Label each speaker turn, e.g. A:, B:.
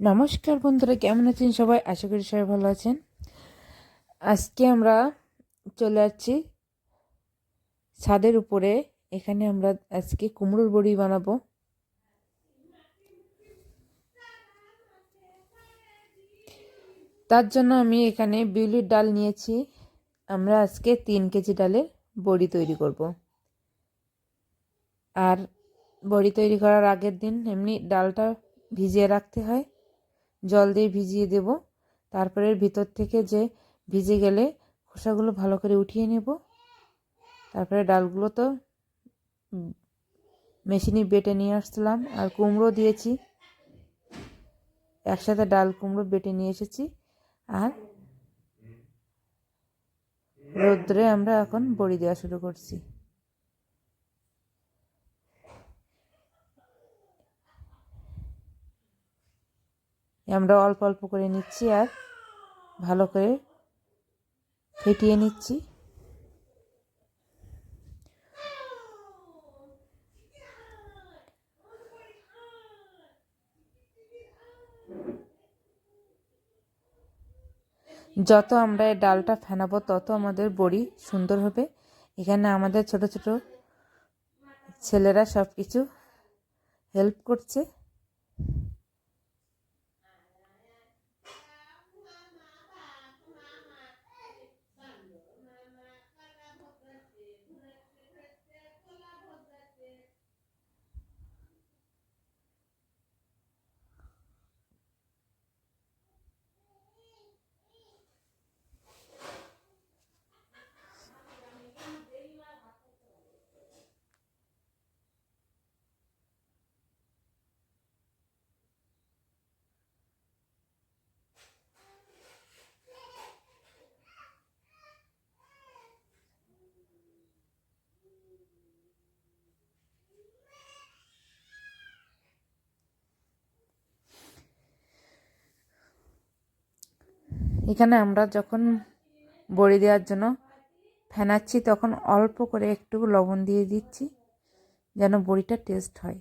A: নমস্কার বন্ধুরা, কেমন আছেন সবাই? আশা করি সবাই ভালো আছেন। আজকে আমরা চলে যাচ্ছি ছাদের উপরে। এখানে আমরা আজকে কুমড়োর বড়ি বানাবো। তার জন্য আমি এখানে বিউলির ডাল নিয়েছি। আমরা আজকে তিন কেজি ডালের বড়ি তৈরি করব। আর বড়ি তৈরি করার আগের দিন এমনি ডালটা ভিজিয়ে রাখতে হয়। জল দিয়ে ভিজিয়ে দেব। তারপরে ভিতর থেকে যে ভিজে গেলে খোসাগুলো ভালো করে উঠিয়ে নেব। তারপরে ডালগুলো তো মেশিনে বেটে নিয়ে আসলাম। আর কুমড়ো দিয়েছি। একসাথে ডাল, কুমড়ো বেটে নিয়ে এসেছি। আর রোদ্রে আমরা এখন বড়ি দেওয়া শুরু করছি। আমরা অল্প অল্প করে নিচ্ছি আর ভালো করে ফেটিয়ে নিচ্ছি। যত আমরা এই ডালটা ফেনাবো, তত আমাদের বড়ি সুন্দর হবে। এখানে আমাদের ছোট ছোট ছেলেরা সব কিছু হেল্প করছে। এখানে আমরা যখন বড়ি দেওয়ার জন্য ফেনাচ্ছি, তখন অল্প করে একটু লবণ দিয়ে দিচ্ছি, যেন বড়িটা টেস্ট হয়।